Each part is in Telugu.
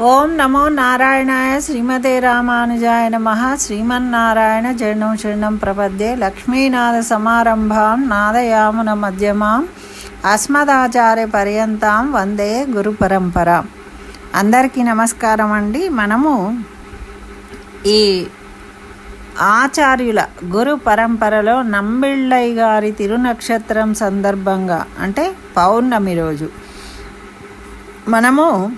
ఓం నమో నారాయణాయ శ్రీమతే రామానుజాయ నమ. శ్రీమన్నారాయణ జనం శరణం ప్రపద్యే. లక్ష్మీనాథ సమారంభాం నాదయామున మధ్యమాం. అస్మదాచార్య పర్యంతం వందే గురు పరంపర. అందరికీ నమస్కారం అండి. మనము ఈ ఆచార్యుల గురు పరంపరలో నంబిళ్ళయ్య గారి తిరునక్షత్రం సందర్భంగా అంటే పౌర్ణమి రోజు మనము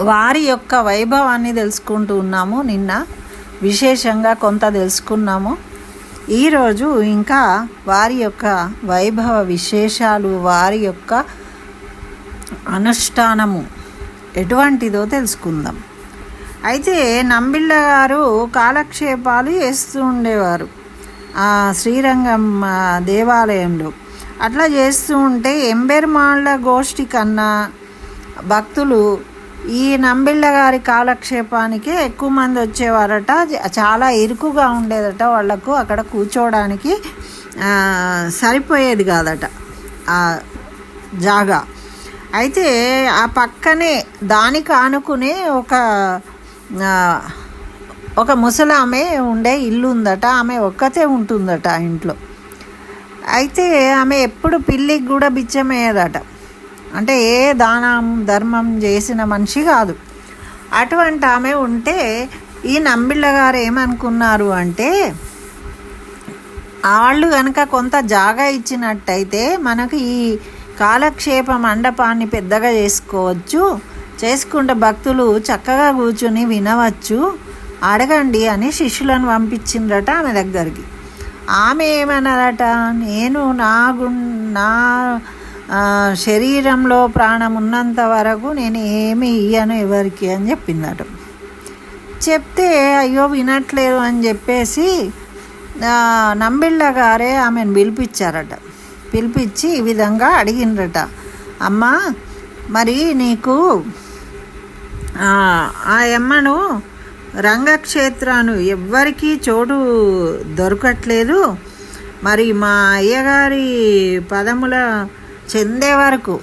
వారి యొక్క వైభవాన్ని తెలుసుకుంటూ ఉన్నాము. నిన్న విశేషంగా కొంత తెలుసుకున్నాము. ఈరోజు ఇంకా వారి యొక్క వైభవ విశేషాలు వారి యొక్క అనుష్ఠానము ఎటువంటిదో తెలుసుకుందాం. అయితే నంబిళ్ళ గారు కాలక్షేపాలు చేస్తూ ఉండేవారు. ఆ శ్రీరంగం దేవాలయంలో అట్లా చేస్తూ ఉంటే ఎంబెర్మాళ్ళ గోష్ఠి కన్నా భక్తులు ఈ నంబిళ్ళ గారి కాలక్షేపానికి ఎక్కువ మంది వచ్చేవారట. చాలా ఇరుకుగా ఉండేదట వాళ్ళకు అక్కడ కూర్చోవడానికి సరిపోయేది కాదట ఆ జాగా. అయితే ఆ పక్కనే దానికి ఆనుకునే ఒక ఒక ముసలామె ఉండే ఇల్లు ఉందట. ఆమె ఒక్కతే ఉంటుందట ఇంట్లో. అయితే ఆమె ఎప్పుడు పిల్లికి కూడా బిచ్చమయ్యేదట. అంటే ఏ దానం ధర్మం చేసిన మనిషి కాదు. అటువంటి ఆమె ఉంటే ఈ నంబిళ్ళ గారు ఏమనుకున్నారు అంటే వాళ్ళు కనుక కొంత జాగా ఇచ్చినట్టయితే మనకు ఈ కాలక్షేప మండపాన్ని పెద్దగా చేసుకోవచ్చు చేసుకుంటే భక్తులు చక్కగా కూర్చుని వినవచ్చు అడగండి అని శిష్యులను పంపించిండ్రట ఆమె దగ్గరికి. ఆమె ఏమన్నారట నేను నా గు నా శరీరంలో ప్రాణం ఉన్నంత వరకు నేను ఏమి ఇయ్యను ఎవరికి అని చెప్పిందట. చెప్తే అయ్యో వినట్లేదు అని చెప్పేసి నంబిళ్ళ గారే ఆమెను పిలిపించారట. పిలిపించి ఈ విధంగా అడిగిండ్రట. అమ్మా మరి నీకు ఆ ఆ అమ్మను రంగక్షేత్రాను ఎవ్వరికీ చోటు దొరకట్లేదు. మరి మా అయ్యగారి పదముల చెందే వరకు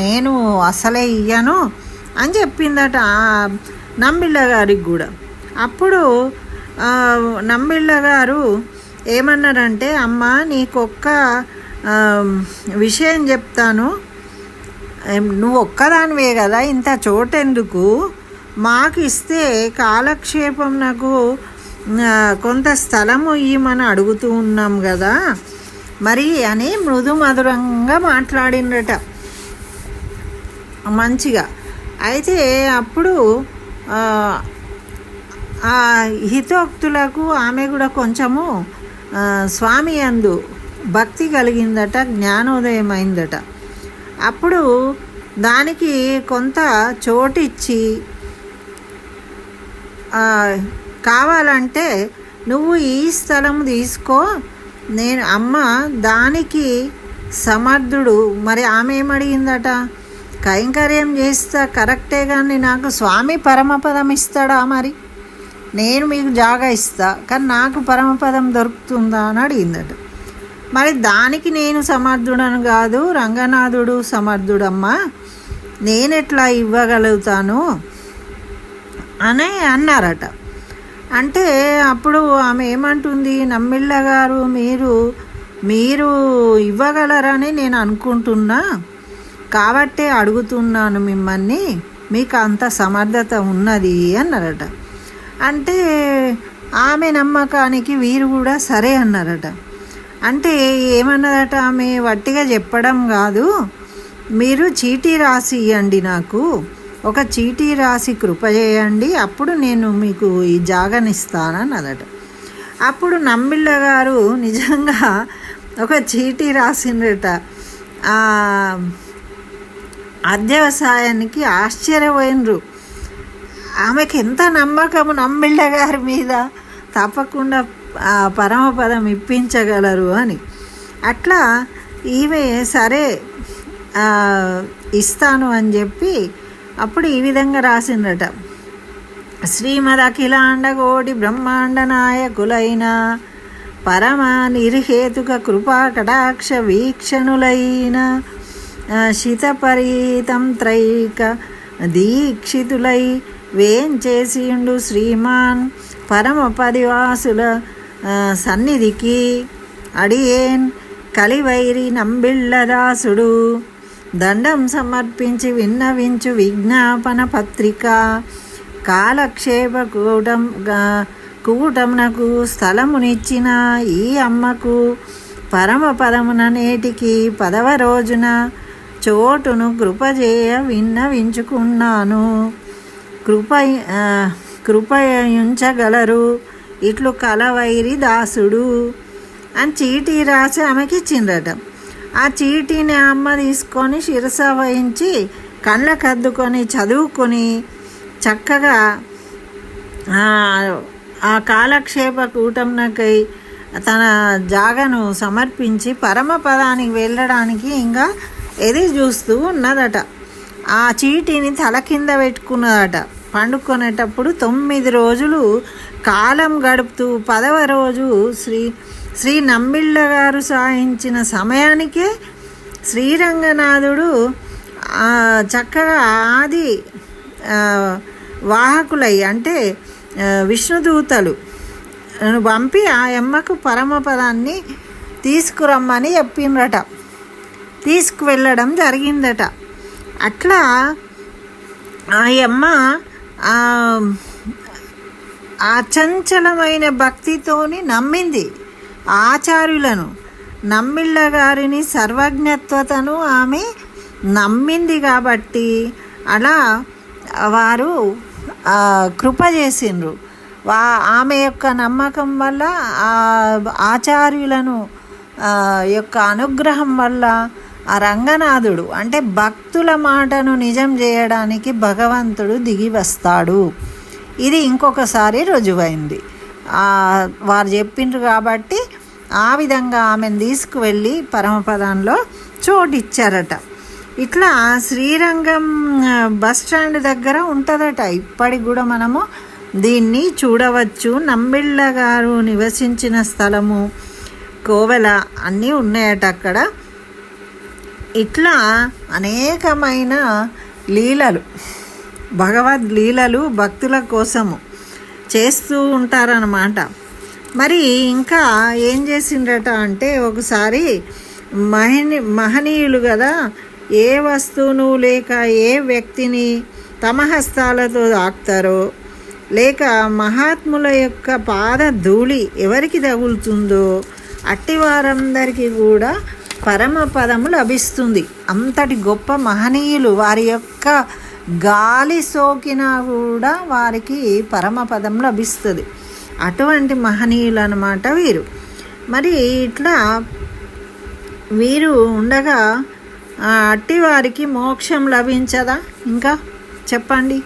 నేను అసలే ఇయ్యను అని చెప్పిందట నమ్మిళ్ళ గారికి కూడా. అప్పుడు నమ్మిళ్ళ గారు ఏమన్నారంటే అమ్మ నీకొక్క విషయం చెప్తాను. నువ్వు ఒక్కదానివే కదా ఇంత చోటెందుకు? మాకు ఇస్తే కాలక్షేపం నాకు కొంత స్థలము ఇవ్వమని అడుగుతూ ఉన్నాం కదా. మరి అని మృదు మధురంగా మాట్లాడిండట మంచిగా. అయితే అప్పుడు ఆ, హితోక్తులకు ఆమె కూడా కొంచెము స్వామి అందు భక్తి కలిగిందట జ్ఞానోదయం అయిందట అప్పుడు దానికి కొంత చోటిచ్చి కావాలంటే నువ్వు ఈ స్థలం తీసుకో నేను అమ్మ దానికి సమర్థుడు. మరి ఆమె ఏమడిగిందట? కైంకర్యం చేస్తా కరెక్టే కానీ నాకు స్వామి పరమపదం ఇస్తాడా మరి? నేను మీకు జాగా ఇస్తా కానీ నాకు పరమపదం దొరుకుతుందా అని అడిగిందట. మరి దానికి నేను సమర్థుడను కాదు రంగనాథుడు సమర్థుడమ్మా. నేనెట్లా ఇవ్వగలుగుతాను? అని అన్నారట. అంటే అప్పుడు ఆమె ఏమంటుంది నమ్మిళ్ళ గారు మీరు మీరు ఇవ్వగలరని నేను అనుకుంటున్నా. కాబట్టే అడుగుతున్నాను మిమ్మల్ని. మీకు అంత సమర్థత ఉన్నది అన్నారట. అంటే ఆమె నమ్మకానికి వీరు కూడా సరే అన్నారట. అంటే ఏమన్నదట ఆమె? వట్టిగా చెప్పడం కాదు. మీరు చీటీ రాసి ఇవ్వండి నాకు. ఒక చీటీ రాసి కృప చేయండి అప్పుడు నేను మీకు ఈ జాగనిస్తానన్నదట. అప్పుడు నమ్మిళ్ళ గారు నిజంగా ఒక చీటీ రాసిండ్రట అధ్యవసాయానికి ఆశ్చర్యపోయినరు. ఆమెకి ఎంత నమ్మకం నమ్మిళ్ళ గారి మీద? తప్పకుండా ఆ పరమపదం ఇప్పించగలరు అని. అట్లా ఈమె సరే ఇస్తాను అని చెప్పి అప్పుడు ఈ విధంగా రాసిందట. శ్రీమద్ అఖిలాండ కోటి బ్రహ్మాండ నాయకులైన పరమ నిర్హేతుక కృపా కటాక్ష వీక్షణులైన శితపరీతం త్రైక దీక్షితులై వేంచేసియుండు శ్రీమాన్ పరమ పదివాసుల సన్నిధికి. అడియేన్ కలివైరి నంబిళ్ళదాసుడు. దండం సమర్పించి విన్నవించు విజ్ఞాపన పత్రిక. కాలక్షేప కూటం కూటమునకు స్థలమునిచ్చిన ఈ అమ్మకు పరమ పదమున నేటికి పదవ రోజున చోటును కృపజేయ విన్నవించుకున్నాను. కృప ఆ, కృపయుంచగలరు ఇట్లు కలవైరి దాసుడు. అని చీటీ రాసి ఆమెకి చిన్నటం ఆ చీటీని అమ్మ తీసుకొని శిరస వహించి కళ్ళకు అద్దుకొని చదువుకొని చక్కగా ఆ, కాలక్షేప కూటంనకై తన జాగను సమర్పించి పరమపదానికి వెళ్ళడానికి ఇంకా ఎదురు చూస్తూ ఉన్నదట. ఆ చీటీని తల కింద పెట్టుకున్నదట. పండుకునేటప్పుడు తొమ్మిది రోజులు కాలం గడుపుతూ పదవ రోజు శ్రీ శ్రీ నంబిళ్ళ గారు సాయించిన సమయానికే శ్రీరంగనాథుడు చక్కగా ఆది వాహకులై అంటే విష్ణుదూతలు పంపి ఆ అమ్మకు పరమపదాన్ని తీసుకురమ్మని చెప్పిండ్రట. తీసుకువెళ్ళడం జరిగిందట. అట్లా ఆ అమ్మ ఆ అచంచలమైన భక్తితోని నమ్మింది. ఆచార్యులను నమ్మిళ్ళ గారిని సర్వజ్ఞత్వతను ఆమె నమ్మింది కాబట్టి అలా వారు కృప చేసిండ్రు. వా ఆమె యొక్క నమ్మకం వల్ల ఆ ఆచార్యులను యొక్క అనుగ్రహం వల్ల ఆ రంగనాథుడు అంటే భక్తుల మాటను నిజం చేయడానికి భగవంతుడు దిగి వస్తాడు. ఇది ఇంకొకసారి రుజువైంది. వారు చెప్పిండ్రు కాబట్టి ఆ విధంగా ఆమెను తీసుకువెళ్ళి పరమపదంలో చోటిచ్చారట. ఇట్లా శ్రీరంగం బస్ స్టాండ్ దగ్గర ఉంటుందట. ఇప్పటికి కూడా మనము దీన్ని చూడవచ్చు. నంబిళ్ళ గారు నివసించిన స్థలము కోవెల అన్నీ ఉన్నాయట అక్కడ. ఇట్లా అనేకమైన లీలలు భగవద్ లీలలు భక్తుల కోసము చేస్తూ ఉంటారన్నమాట. మరి ఇంకా ఏం చేసిండ్రట అంటే ఒకసారి మహని మహనీయులు కదా ఏ వస్తువును లేక ఏ వ్యక్తిని తమ హస్తాలతో తాకుతారో లేక మహాత్ముల యొక్క పాద ధూళి ఎవరికి తగులుతుందో అట్టి వారందరికీ కూడా పరమ పదము లభిస్తుంది. అంతటి గొప్ప మహనీయులు వారి యొక్క గాలి సోకినా కూడా వారికి పరమ పదం లభిస్తుంది. అటువంటి మహనీయులు అనమాట వీరు. మరి ఇట్లా వీరు ఉండగా అట్టి వారికి మోక్షం లభించదా? ఇంకా చెప్పండి.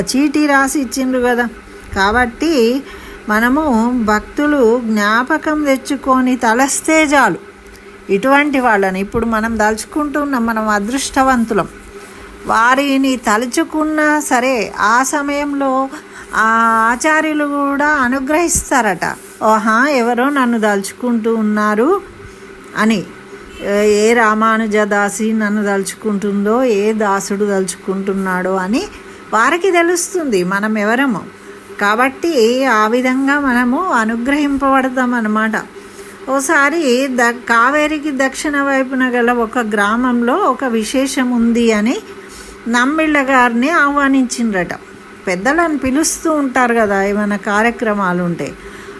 చీటీ రాసి ఇచ్చిండ్రు కదా. కాబట్టి మనము భక్తులు జ్ఞాపకం తెచ్చుకొని తలస్తే చాలు. ఇటువంటి వాళ్ళని ఇప్పుడు మనం దలుచుకుంటున్నాం మనం అదృష్టవంతులం. వారిని తలుచుకున్నా సరే ఆ సమయంలో ఆ ఆచార్యులు కూడా అనుగ్రహిస్తారట. ఓహా ఎవరో నన్ను దలుచుకుంటూ ఉన్నారు అని. ఏ రామానుజ దాసి నన్ను దలుచుకుంటుందో ఏ దాసుడు దలుచుకుంటున్నాడో అని వారికి తెలుస్తుంది మనం ఎవరము. కాబట్టి ఆ విధంగా మనము అనుగ్రహింపబడతాం అన్నమాట. ఓసారి ద కావేరికి దక్షిణ వైపున గల ఒక గ్రామంలో ఒక విశేషం ఉంది అని నమ్మిళ్ళ గారిని ఆహ్వానించిండ్రట. పెద్దలను పిలుస్తూ ఉంటారు కదా ఏమైనా కార్యక్రమాలు ఉంటే.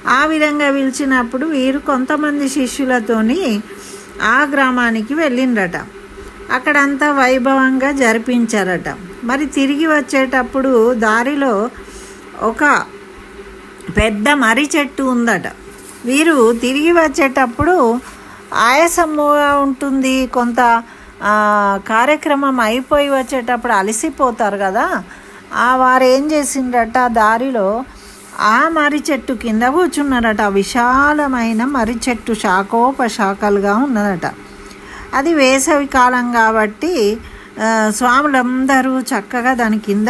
ఆ విధంగా పిలిచినప్పుడు వీరు కొంతమంది శిష్యులతోని ఆ గ్రామానికి వెళ్ళిండ్రట. అక్కడంతా వైభవంగా జరిపించారట. మరి తిరిగి వచ్చేటప్పుడు దారిలో ఒక పెద్ద మర్రి చెట్టు ఉందట. వీరు తిరిగి వచ్చేటప్పుడు ఆయాసముగా ఉంటుంది కొంత కార్యక్రమం అయిపోయి వచ్చేటప్పుడు అలసిపోతారు కదా. ఆ వారు ఏం చేసిండ్రట? దారిలో ఆ మర్రి చెట్టు కింద కూర్చున్నారట. విశాలమైన మర్రి చెట్టు శాఖోపశాఖలుగా ఉన్నదట. అది వేసవి కాలం కాబట్టి స్వాములందరూ చక్కగా దాని కింద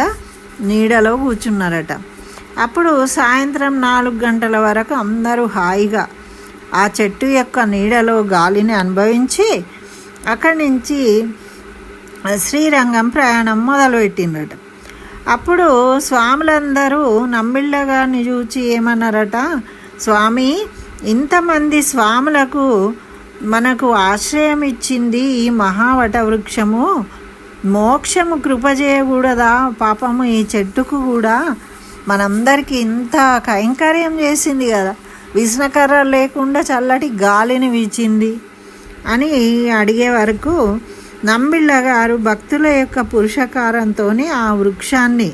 నీడలో కూర్చున్నారట. అప్పుడు సాయంత్రం నాలుగు గంటల వరకు అందరూ హాయిగా ఆ చెట్టు యొక్క నీడలో గాలిని అనుభవించి అక్కడి నుంచి శ్రీరంగం ప్రయాణం మొదలుపెట్టిండట అప్పుడు స్వాములందరూ నంబిళ్ళ గారిని చూచి ఏమన్నారట? స్వామి ఇంతమంది స్వాములకు మనకు ఆశ్రయం ఇచ్చింది ఈ మహావట వృక్షము. మోక్షము కృప చేయకూడదా పాపము ఈ చెట్టుకు కూడా. మనందరికీ ఇంత కైంకర్యం చేసింది కదా. విష్ణకర్ర లేకుండా చల్లటి గాలిని వీచింది అని అడిగే వరకు నంబిళ్ళ గారు భక్తుల యొక్క పురుషకారంతో ఆ వృక్షాన్ని.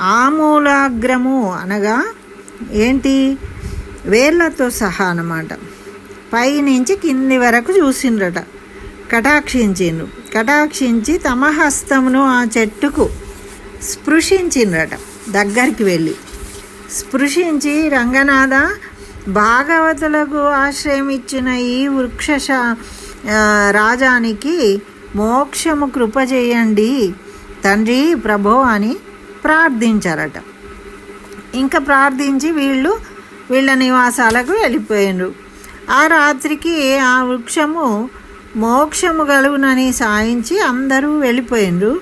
ఆమూలాగ్రము అనగా ఏంటి? వేర్లతో సహా అన్నమాట. పైనుంచి కింది వరకు చూసిండ్రట. కటాక్షించిండ్రు. కటాక్షించి తమ హస్తమును ఆ చెట్టుకు స్పృశించిండ్రట. దగ్గరికి వెళ్ళి. స్పృశించి రంగనాథ భాగవతులకు ఆశ్రయం ఇచ్చిన ఈ వృక్ష రాజానికి మోక్షము కృప చేయండి. తండ్రి ప్రభో అని ప్రార్థించారట. ఇంకా ప్రార్థించి వీళ్ళు వీళ్ళ నివాసాలకు వెళ్ళిపోయారు ఆ రాత్రికి ఆ వృక్షము మోక్షము గలుగునని సాయించి అందరూ వెళ్ళిపోయిండ్రు.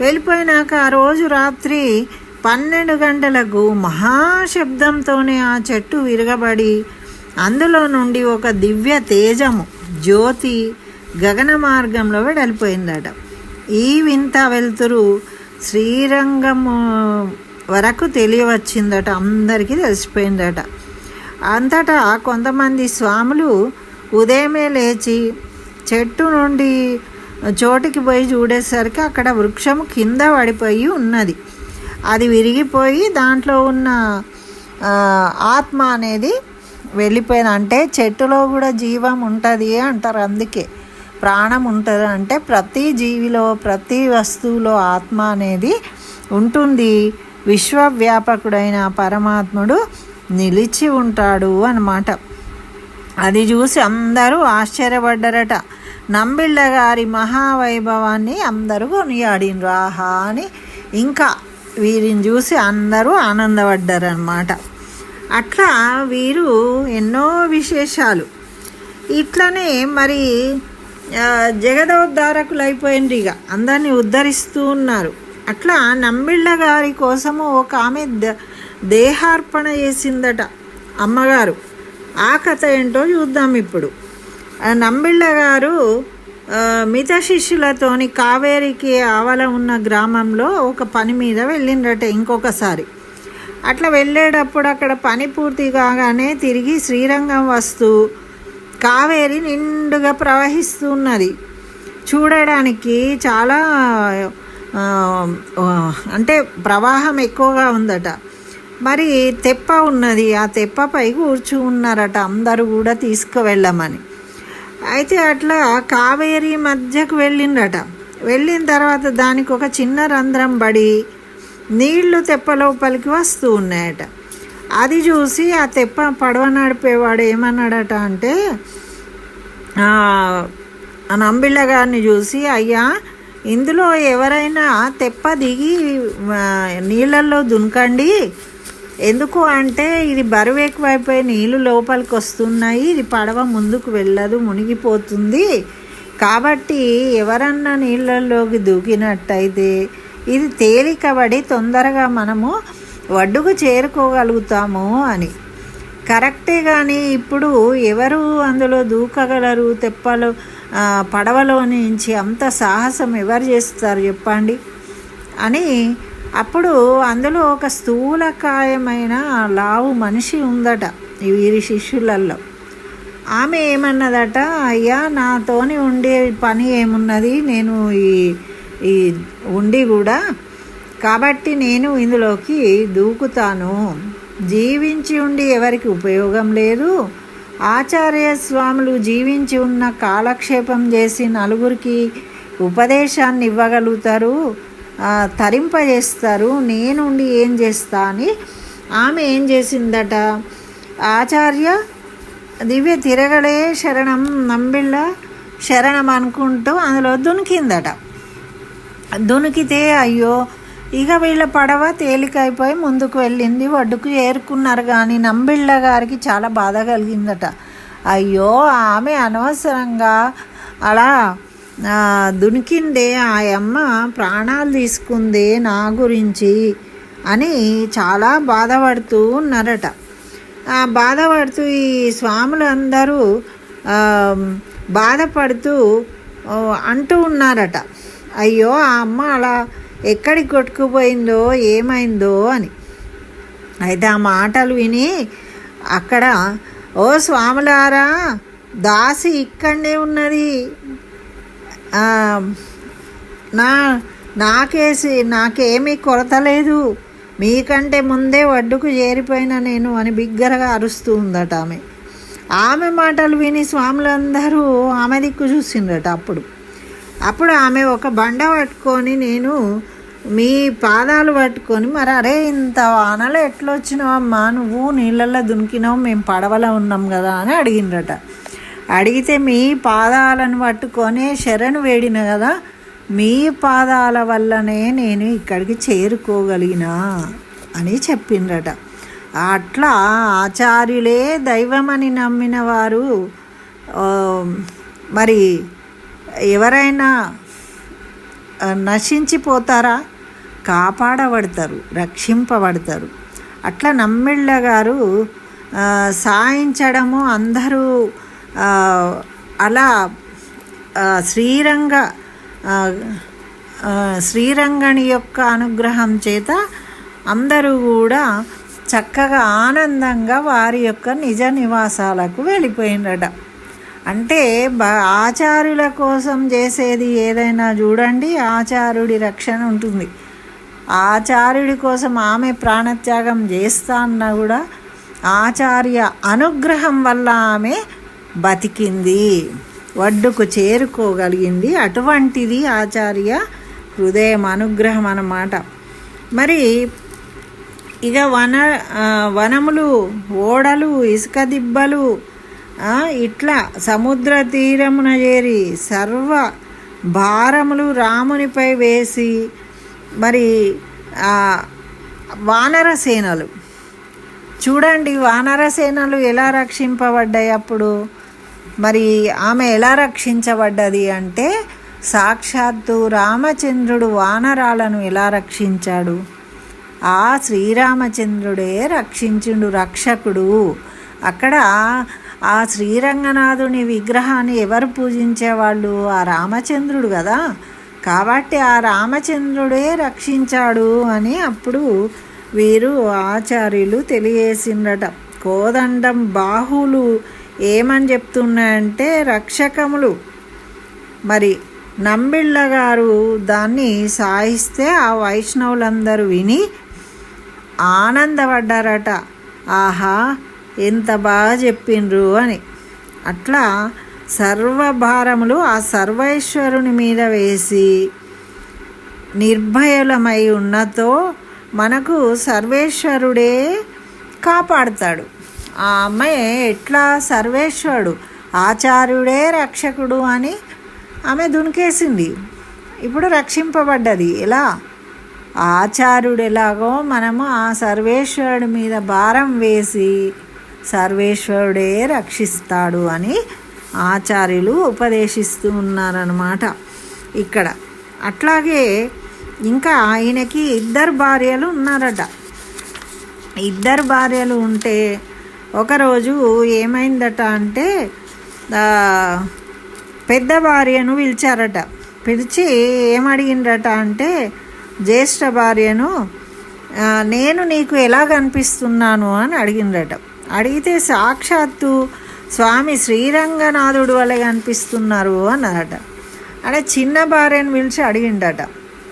వెళ్ళిపోయినాక ఆ రోజు రాత్రి పన్నెండు గంటలకు మహాశబ్దంతోనే ఆ చెట్టు విరగబడి అందులో నుండి ఒక దివ్య తేజము జ్యోతి గగన మార్గంలో వెళ్ళిపోయిందట ఈ వింత వెలుతురు శ్రీరంగము వరకు తెలియవచ్చిందట అందరికీ తెలిసిపోయిందట. అంతటా కొంతమంది స్వాములు ఉదయమే లేచి చెట్టు నుండి చోటికి పోయి చూడేసరికి అక్కడ వృక్షము కింద పడిపోయి ఉన్నది. అది విరిగిపోయి దాంట్లో ఉన్న ఆత్మ అనేది వెళ్ళిపోయిన అంటే చెట్టులో కూడా జీవం ఉంటుంది అంటారు అందుకే. ప్రాణం ఉంటుంది అంటే ప్రతి జీవిలో ప్రతి వస్తువులో ఆత్మ అనేది ఉంటుంది. విశ్వవ్యాపకుడైన పరమాత్ముడు నిలిచి ఉంటాడు అన్నమాట. అది చూసి అందరూ ఆశ్చర్యపడ్డారట. నంబిళ్ళ గారి మహావైభవాన్ని అందరూ కొనియాడినరు ఆహా అని ఇంకా వీరిని చూసి అందరూ ఆనందపడ్డారనమాట అట్లా వీరు ఎన్నో విశేషాలు. ఇట్లనే మరి ఆ, ఇక. అందరినీ ఉద్ధరిస్తూ ఉన్నారు. అట్లా నమ్మిళ్ళ గారి కోసము ఒక ఆమె ద- దేహార్పణ చేసిందట అమ్మగారు. ఆ కథ ఏంటో చూద్దాం ఇప్పుడు. నమ్మిళ్ళ నంబిళ్ళ గారు మిత శిష్యులతోని కావేరికి ఆవల ఉన్న గ్రామంలో ఒక పని మీద వెళ్ళిండట ఇంకొకసారి. అట్లా వెళ్ళేటప్పుడు అక్కడ పని పూర్తి కాగానే తిరిగి శ్రీరంగం వస్తూ కావేరి నిండుగా ప్రవహిస్తున్నది. చూడడానికి చాలా అంటే ప్రవాహం ఎక్కువగా ఉందట. మరి తెప్ప ఉన్నది. ఆ తెప్పపై కూర్చు ఉన్నారట అందరూ కూడా తీసుకువెళ్ళమని. అయితే అట్లా కావేరి మధ్యకు వెళ్ళిండట వెళ్ళిన తర్వాత దానికి ఒక చిన్న రంధ్రం పడి నీళ్ళు తెప్ప లోపలికి వస్తూ ఉన్నాయట. అది చూసి ఆ తెప్ప పడవ నడిపేవాడు ఏమన్నాడట అంటే నంబిళ్ళ గారిని చూసి అయ్యా ఇందులో ఎవరైనా తెప్ప దిగి నీళ్ళల్లో దునకండి. ఎందుకు అంటే ఇది బరువు ఎక్కువైపోయి నీళ్ళు లోపలికి వస్తున్నాయి. ఇది పడవ ముందుకు వెళ్ళదు మునిగిపోతుంది. కాబట్టి ఎవరన్నా నీళ్ళల్లోకి దూకినట్టయితే ఇది తేలికబడి తొందరగా మనము వడ్డుకు చేరుకోగలుగుతాము అని. కరెక్టే కానీ ఇప్పుడు ఎవరు అందులో దూకగలరు? తెప్పలు పడవలో నుంచి అంత సాహసం ఎవరు చేస్తారు చెప్పండి? అని అప్పుడు అందులో ఒక స్థూలకాయమైన లావు మనిషి ఉందట వీరి శిష్యులలో ఆమె ఏమన్నదట? అయ్యా నాతోని ఉండే పని ఏమున్నది? నేను ఈ ఈ ఉండి కూడా కాబట్టి నేను ఇందులోకి దూకుతాను. జీవించి ఉండి ఎవరికి ఉపయోగం లేదు? ఆచార్య స్వాములు జీవించి ఉన్న కాలక్షేపం చేసి నలుగురికి ఉపదేశాన్ని ఇవ్వగలుగుతారు తరింపజేస్తారు. నేనుండి ఏం చేస్తా అని ఆమె ఏం చేసిందట? ఆచార్య దివ్య తిరగడే శరణం నంబిళ్ళ శరణం అనుకుంటూ అందులో దునికిందట. దునికితే అయ్యో ఇక వీళ్ళ పడవ తేలికైపోయి ముందుకు వెళ్ళింది. ఒడ్డుకు ఏరుకున్నారు కానీ నంబిళ్ళ గారికి చాలా బాధ కలిగిందట. అయ్యో ఆమె అనవసరంగా అలా దునికిందే ఆ అమ్మ ప్రాణాలు తీసుకుందే నా గురించి అని చాలా బాధపడుతూ ఉన్నారట. ఆ బాధపడుతూ ఈ స్వాములందరూ బాధపడుతూ అంటూ ఉన్నారట. అయ్యో ఆ అమ్మ అలా ఎక్కడికి కొట్టుకుపోయిందో ఏమైందో అని. అయితే ఆ మాటలు విని అక్కడ ఓ స్వాములారా దాసి ఇక్కడనే ఉన్నది. నా నాకేసి నాకేమీ కొరత లేదు. మీకంటే ముందే ఒడ్డుకు చేరిపోయిన నేను అని బిగ్గరగా అరుస్తూ ఉందట ఆమె. ఆమె మాటలు విని స్వాములందరూ ఆమె దిక్కు చూసిండట అప్పుడు. అప్పుడు ఆమె ఒక బండ పట్టుకొని నేను మీ పాదాలు పట్టుకొని మరి అరే ఇంత వానలో ఎట్లా వచ్చినావమ్మా నువ్వు నీళ్ళల్లో దునికినావు మేము పడవలో ఉన్నాం కదా అని అడిగిండ్రట. అడిగితే మీ పాదాలను పట్టుకొని శరణు వేడిన కదా మీ పాదాల వల్లనే నేను ఇక్కడికి చేరుకోగలిగినా అని చెప్పిండ్రట. అట్లా ఆచార్యులే దైవమని నమ్మిన వారు మరి ఎవరైనా నశించిపోతారా? కాపాడబడతారు రక్షింపబడతారు. అట్లా నమ్మిళ్ళ గారు సాయించడము అందరూ అలా శ్రీరంగ శ్రీరంగని యొక్క అనుగ్రహం చేత అందరూ కూడా చక్కగా ఆనందంగా వారి యొక్క నిజ నివాసాలకు వెళ్ళిపోయినట. అంటే బ ఆచార్యుల కోసం చేసేది ఏదైనా చూడండి ఆచార్యుడి రక్షణ ఉంటుంది. ఆచార్యుడి కోసం ఆమె ప్రాణత్యాగం చేస్తా అన్నా కూడా ఆచార్య అనుగ్రహం వల్ల ఆమె బతికింది ఒడ్డుకు చేరుకోగలిగింది. అటువంటిది ఆచార్య హృదయం అనుగ్రహం అన్నమాట. మరి ఇక వన వనములు ఓడలు ఇసుక దిబ్బలు ఇట్లా సముద్ర తీరమున చేరి సర్వ భారములు రామునిపై వేసి మరి వానర సేనలు. చూడండి వానర సేనలు ఎలా రక్షింపబడ్డాయి అప్పుడు? మరి ఆమె ఎలా రక్షించబడ్డది అంటే సాక్షాత్తు రామచంద్రుడు వానరాలను ఎలా రక్షించాడు? ఆ శ్రీరామచంద్రుడే రక్షించుడు రక్షకుడు. అక్కడ ఆ శ్రీరంగనాథుని విగ్రహాన్ని ఎవరు పూజించేవాళ్ళు? ఆ రామచంద్రుడు కదా. కాబట్టి ఆ రామచంద్రుడే రక్షించాడు అని అప్పుడు వీరు ఆచార్యులు తెలియజేసిండట కోదండం బాహులు ఏమని చెప్తున్నాయంటే రక్షకములు. మరి నంబిళ్ళ గారు దాన్ని సాయిస్తే ఆ వైష్ణవులందరూ విని ఆనందపడ్డారట. ఆహా ఎంత బాగా చెప్పిండ్రు అని. అట్లా సర్వభారములు ఆ సర్వేశ్వరుని మీద వేసి నిర్భయలమై ఉన్నతో మనకు సర్వేశ్వరుడే కాపాడుతాడు. ఆ అమ్మాయి ఎట్లా సర్వేశ్వరుడు? ఆచార్యుడే రక్షకుడు అని ఆమె దునికేసింది. ఇప్పుడు రక్షింపబడ్డది. ఎలా? ఆచార్యుడు ఎలాగో మనము ఆ సర్వేశ్వరుడి మీద భారం వేసి సర్వేశ్వరుడే రక్షిస్తాడు అని ఆచార్యులు ఉపదేశిస్తూ ఉన్నారన్నమాట. ఇక్కడ అట్లాగే ఇంకా ఆయనకి ఇద్దరు భార్యలు ఉన్నారట. ఇద్దరు భార్యలు ఉంటే ఒకరోజు ఏమైందట అంటే పెద్ద భార్యను పిలిచారట. పిలిచి ఏమడిగిండ్రట అంటే జ్యేష్ఠ భార్యను నేను నీకు ఎలా కనిపిస్తున్నాను అని అడిగిండ్రట. అడిగితే సాక్షాత్తు స్వామి శ్రీరంగనాథుడు వలె కనిపిస్తున్నారు అన్నదట అంటే చిన్న భార్యను పిలిచి అడిగిండట.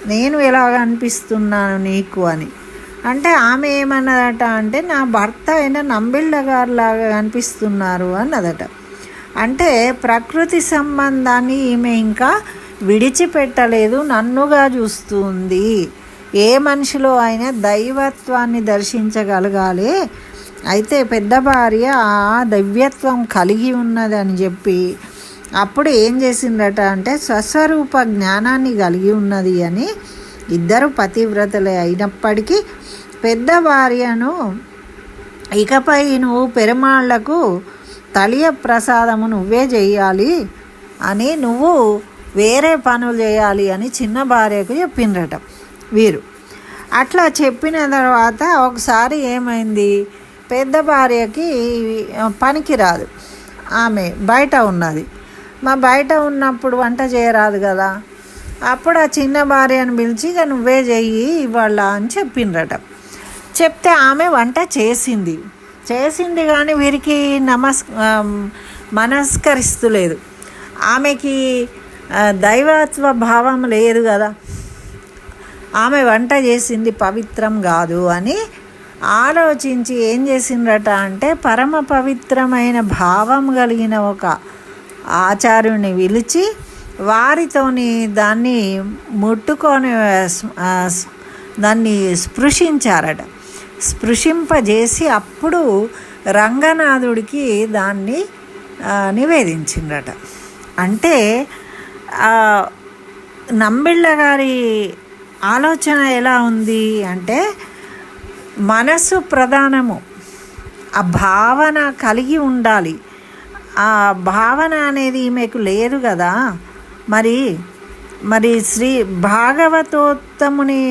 నేను ఎలా కనిపిస్తున్నాను నీకు అని. అంటే ఆమె ఏమన్నదట అంటే నా భర్త అయిన నంబిళ్ళ గారులాగా కనిపిస్తున్నారు అన్నదట. అంటే ప్రకృతి సంబంధాన్ని ఈమె ఇంకా విడిచిపెట్టలేదు నన్నుగా చూస్తుంది. ఏ మనిషిలో అయినా దైవత్వాన్ని దర్శించగలగాలి అయితే పెద్ద భార్య ఆ దైవ్యత్వం కలిగి ఉన్నదని చెప్పి అప్పుడు ఏం చేసిందట అంటే స్వస్వరూప జ్ఞానాన్ని కలిగి ఉన్నది అని ఇద్దరు పతివ్రతలే అయినప్పటికీ పెద్ద భార్యను ఇకపై నువ్వు పెరుమాళ్ళకు తలియ ప్రసాదము నువ్వే చేయాలి అని నువ్వు వేరే పనులు చేయాలి అని చిన్న భార్యకు చెప్పిండ్రట వీరు. అట్లా చెప్పిన తర్వాత ఒకసారి ఏమైంది? పెద్ద భార్యకి పనికిరాదు. ఆమె బయట ఉన్నది. మా బయట ఉన్నప్పుడు వంట చేయరాదు కదా. అప్పుడు ఆ చిన్న భార్యను పిలిచి ఇక నువ్వే చెయ్యి ఇవాళ అని చెప్పిండ్రట. చెప్తే ఆమె వంట చేసింది. చేసింది కానీ వీరికి నమస్ మనస్కరిస్తలేదు. ఆమెకి దైవత్వ భావం లేదు కదా. ఆమె వంట చేసింది పవిత్రం కాదు అని ఆలోచించి ఏం చేసిండ్రట అంటే పరమ పవిత్రమైన భావం కలిగిన ఒక ఆచార్యుని పిలిచి వారితోని దాన్ని ముట్టుకొని దాన్ని స్పృశించారట. స్పృశింపజేసి అప్పుడు రంగనాథుడికి దాన్ని నివేదించిండట నివేదించిండ్రట. అంటే నంబిళ్ళ గారి ఆలోచన ఎలా ఉంది అంటే మనసు ప్రధానము. ఆ భావన కలిగి ఉండాలి. ఆ భావన అనేది ఈమెకు లేదు కదా? మరి మరి శ్రీ భాగవతోత్తముని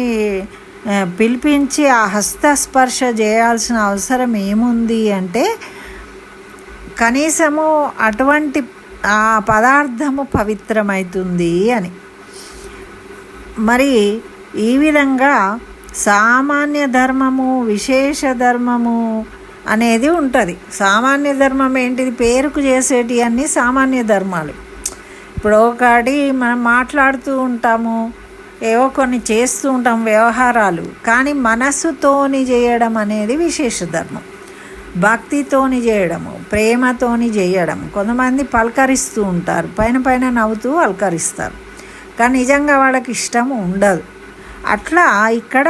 పిలిపించి ఆ హస్తస్పర్శ చేయాల్సిన అవసరం ఏముంది అంటే కనీసము అటువంటి ఆ పదార్థము పవిత్రమవుతుంది అని. మరి ఈ విధంగా సామాన్య ధర్మము విశేష ధర్మము అనేది ఉంటుంది. సామాన్య ధర్మం ఏంటిది? పేరుకు చేసేటి అన్నీ సామాన్య ధర్మాలు. ఇప్పుడు ఒకటి మనం మాట్లాడుతూ ఉంటాము ఏవో కొన్ని చేస్తూ ఉంటాం వ్యవహారాలు కానీ మనస్సుతోని చేయడం అనేది విశేష ధర్మం. భక్తితోని చేయడము ప్రేమతోని చేయడం కొంతమంది పలకరిస్తూ ఉంటారు పైన పైన నవ్వుతూ పలకరిస్తారు. కానీ నిజంగా వాళ్ళకి ఇష్టం ఉండదు. అట్లా ఇక్కడ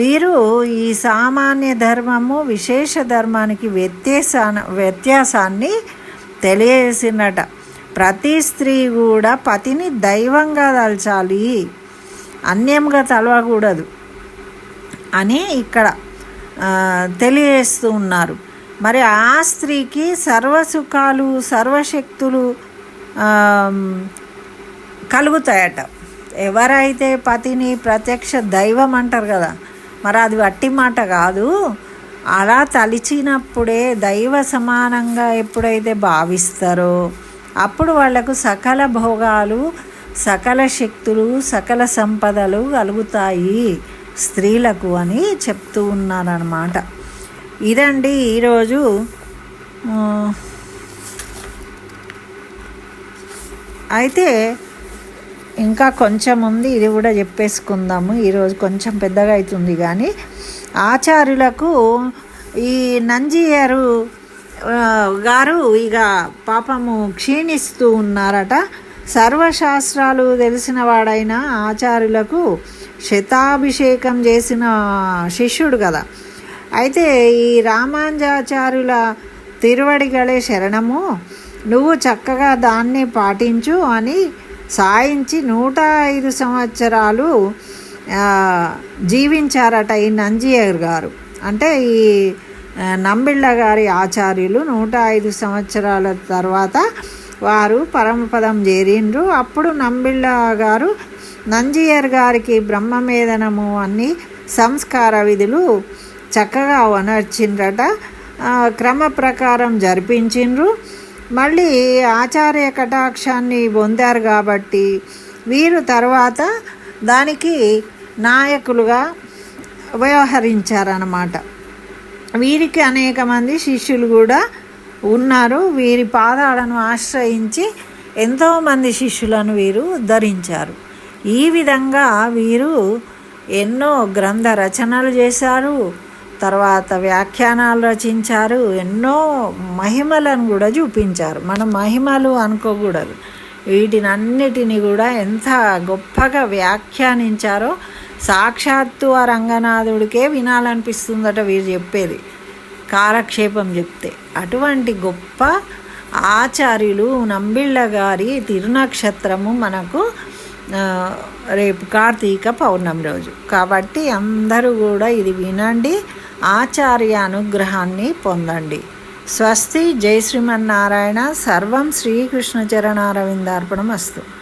వీరు ఈ సామాన్య ధర్మము విశేష ధర్మానికి వ్యత్యాసాన వ్యత్యాసాన్ని తెలియజేసినట. ప్రతి స్త్రీ కూడా పతిని దైవంగా తలచాలి అన్యంగా తలవకూడదు అని ఇక్కడ తెలియజేస్తూ ఉన్నారు. మరి ఆ స్త్రీకి సర్వసుఖాలు సర్వశక్తులు కలుగుతాయట. ఎవరైతే పతిని ప్రత్యక్ష దైవం అంటారు కదా మరి అది వట్టి మాట కాదు. అలా తలిచినప్పుడే దైవ సమానంగా ఎప్పుడైతే భావిస్తారో అప్పుడు వాళ్ళకు సకల భోగాలు సకల శక్తులు సకల సంపదలు కలుగుతాయి స్త్రీలకు అని చెప్తూ ఉన్నారన్నమాట. ఇదండి ఈరోజు అయితే ఇంకా కొంచెం ఉంది ఇది కూడా చెప్పేసుకుందాము. ఈరోజు కొంచెం పెద్దగా అవుతుంది కానీ ఆచార్యులకు ఈ నంజియారు గారు ఇక పాపము క్షీణిస్తూ ఉన్నారట. సర్వశాస్త్రాలు తెలిసిన వాడైన ఆచార్యులకు శతాభిషేకం చేసిన శిష్యుడు కదా. అయితే ఈ రామాంజాచార్యుల తిరువడిగలే శరణము నువ్వు చక్కగా దాన్ని పాటించు అని సాయించి నూట ఐదు సంవత్సరాలు జీవించారట ఈ నంజియర్ గారు. అంటే ఈ నంబిళ్ళ గారి ఆచార్యులు నూట ఐదు సంవత్సరాల తర్వాత వారు పరమపదం చేరిండ్రు. అప్పుడు నంబిళ్ళ గారు నంజియర్ గారికి బ్రహ్మమేదనము అన్ని సంస్కార విధులు చక్కగా వనర్చిండ్రట. క్రమ ప్రకారం జరిపించిండ్రు. మళ్ళీ ఆచార్య కటాక్షాన్ని పొందారు కాబట్టి వీరు తర్వాత దానికి నాయకులుగా వ్యవహరించారన్నమాట. వీరికి అనేక మంది శిష్యులు కూడా ఉన్నారు. వీరి పాదాలను ఆశ్రయించి ఎంతోమంది శిష్యులను వీరు ధరించారు ఈ విధంగా వీరు ఎన్నో గ్రంథ రచనలు చేశారు. తర్వాత వ్యాఖ్యానాలు రచించారు ఎన్నో మహిమలను కూడా చూపించారు. మన మహిమలు అనుకోకూడదు. వీటిని అన్నిటిని కూడా ఎంత గొప్పగా వ్యాఖ్యానించారో సాక్షాత్తు ఆ రంగనాథుడికే వినాలనిపిస్తుందట వీరు చెప్పేది. కాలక్షేపం చెప్తే. అటువంటి గొప్ప ఆచార్యులు నంబిళ్ళ గారి తిరునక్షత్రము మనకు రేపు కార్తీక పౌర్ణమి రోజు. కాబట్టి అందరూ కూడా ఇది వినండి. ఆచార్య అనుగ్రహాన్ని పొందండి. స్వస్తి జై శ్రీమన్నారాయణ. సర్వం శ్రీకృష్ణ చరణారవిందార్పణం అస్తు